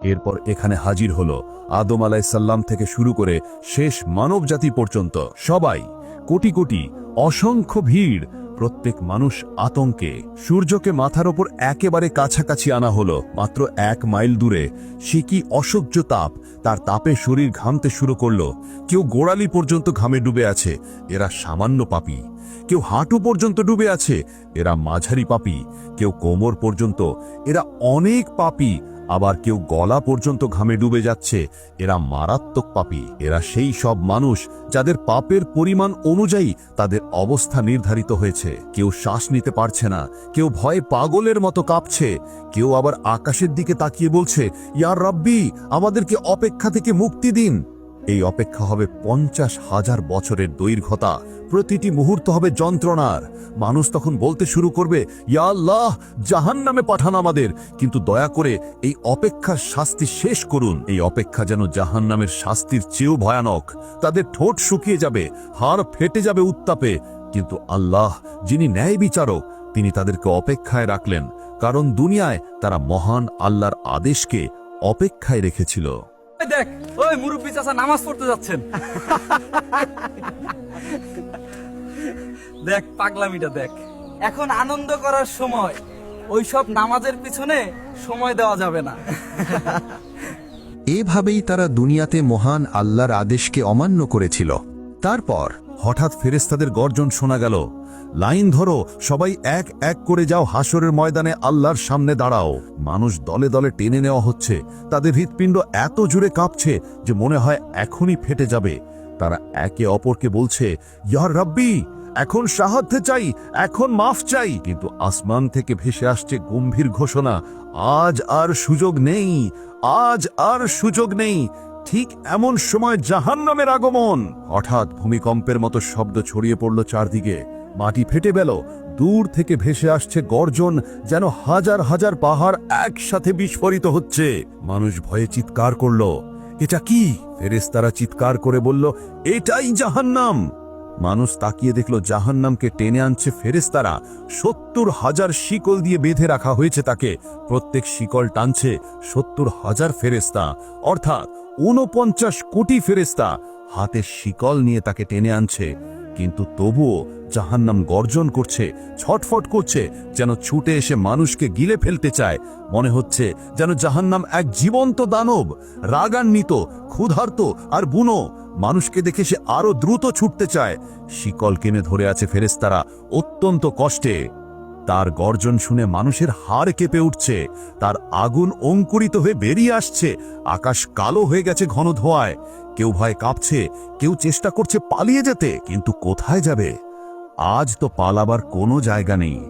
এরপর এখানে হাজির হলো আদম আলাইসাল্লাম থেকে শুরু করে শেষ মানবজাতি পর্যন্ত। সবাই, কোটি কোটি, অসংখ্য ভিড়, প্রত্যেক মানুষ আতঙ্কে। সূর্যকে মাথার ওপর একেবারে কাছাকাছি আনা হলো, মাত্র এক মাইল দূরে। সে কি অসহ্য তাপ, তার তাপে শরীর ঘামতে শুরু করল। কেউ গোড়ালি পর্যন্ত ঘামে ডুবে আছে, এরা সামান্য পাপী। কেউ হাঁটু পর্যন্ত ডুবে আছে, এরা মাঝারি পাপী। কেউ কোমর পর্যন্ত, এরা অনেক পাপী। আবার কেউ গলা পর্যন্ত ঘামে ডুবে যাচ্ছে। এরা মারাত্মক পাপি। এরা সেই সব মানুষ যাদের পাপের পরিমাণ অনুযায়ী তাদের অবস্থা নির্ধারিত হয়েছে। কেউ শ্বাস নিতে পারছে না। কেউ ভয়ে পাগলের মতো কাঁপছে। কেউ আবার আকাশের দিকে তাকিয়ে বলছে ইয়ার রাব্বি, আমাদেরকে অপেক্ষা থেকে মুক্তি দিন। এই অপেক্ষা হবে পঞ্চাশ হাজার বছরের দৈর্ঘ্যতা। প্রতিটি মুহূর্ত হবে যন্ত্রণার। মানুষ তখন বলতে শুরু করবে, ইয়া আল্লাহ জাহান নামে পাঠান আমাদের। কিন্তু দয়া করে এই অপেক্ষার শাস্তি শেষ করুন। এই অপেক্ষা যেন জাহান নামের শাস্তির চেয়েও ভয়ানক। তাদের ঠোঁট শুকিয়ে যাবে, হাড় ফেটে যাবে উত্তাপে। কিন্তু আল্লাহ, যিনি ন্যায় বিচারক, তিনি তাদেরকে অপেক্ষায় রাখলেন। কারণ দুনিয়ায় তারা মহান আল্লাহর আদেশকে অপেক্ষায় রেখেছিল। দেখ ওই মুরব্বী চাচা নামাজ পড়তে যাচ্ছেন। দেখ, পাগলামিটা দেখ। এখন আনন্দ করার সময়, ওইসব নামাজের পিছনে সময় দেওয়া যাবে না। এভাবেই তারা দুনিয়াতে মহান আল্লাহর আদেশকে অমান্য করেছিল। তারপর হঠাৎ ফেরেস্তাদের গর্জন শোনা গেল লাইন ধরো, সবাই এক এক করে যাও হাসরের ময়দানে আল্লাহর সামনে দাঁড়াও। মানুষ দলে দলে টেনে নেওয়া হচ্ছে। তাদের হৃৎপিণ্ড এত জুড়ে কাঁপছে যে মনে হয় এখনই ফেটে যাবে। তারা একে অপরকে বলছে ইয়ার রাব্বি, এখন সাহায্য চাই, এখন মাফ চাই। কিন্তু আসমান থেকে ভেসে আসছে গম্ভীর ঘোষণা, আজ আর সুযোগ নেই, আজ আর সুযোগ নেই। ঠিক এমন সময় জাহান্নামের আগমন। হঠাৎ ভূমিকম্পের মতো শব্দ ছড়িয়ে পড়ল চারদিকে। মাটি ফেটে গেল, দূর থেকে ভেসে আসছে গর্জন, যেন হাজার হাজার পাহাড় একসাথে বিস্ফোরিত হচ্ছে। মানুষ ভয়ে চিৎকার করল, এটা কি? ফেরেশতারা চিৎকার করে বলল, এটাই জাহান্নাম! মানুষ তাকিয়ে দেখল, জাহান্নামকে টেনে আনছে ফেরেস্তারা সত্তর হাজার শিকল দিয়ে বেঁধে রাখা হয়েছে তাকে। প্রত্যেক শিকল টানছে সত্তর হাজার ফেরেস্তা অর্থাৎ ঊনপঞ্চাশ কোটি ফেরেস্তা হাতে শিকল নিয়ে তাকে টেনে আনছে। কিন্তু তবুও জাহান্নাম গর্জন করছে, ছটফট করছে, যেন ছুটে এসে মানুষকে গিলে ফেলতে চায়। মনে হচ্ছে যেন জাহান্নাম এক জীবন্ত দানব, রাগান্বিত, ক্ষুধার্ত আর বুনো। মানুষকে দেখে সে আরও দ্রুত ছুটতে চায়। শিকল কেনে ধরে আছে ফেরেস্তারা অত্যন্ত কষ্টে। তার গর্জন শুনে মানুষের হাড় কেঁপে উঠছে। তার আগুন অঙ্কুরিত হয়ে বেরিয়ে আসছে। আকাশ কালো হয়ে গেছে ঘন ধোয়ায়। কেউ ভয় কাঁপছে, কেউ চেষ্টা করছে পালিয়ে যেতে, কিন্তু কোথায় যাবে? আজ তো পালাবার কোনো জায়গা নেই।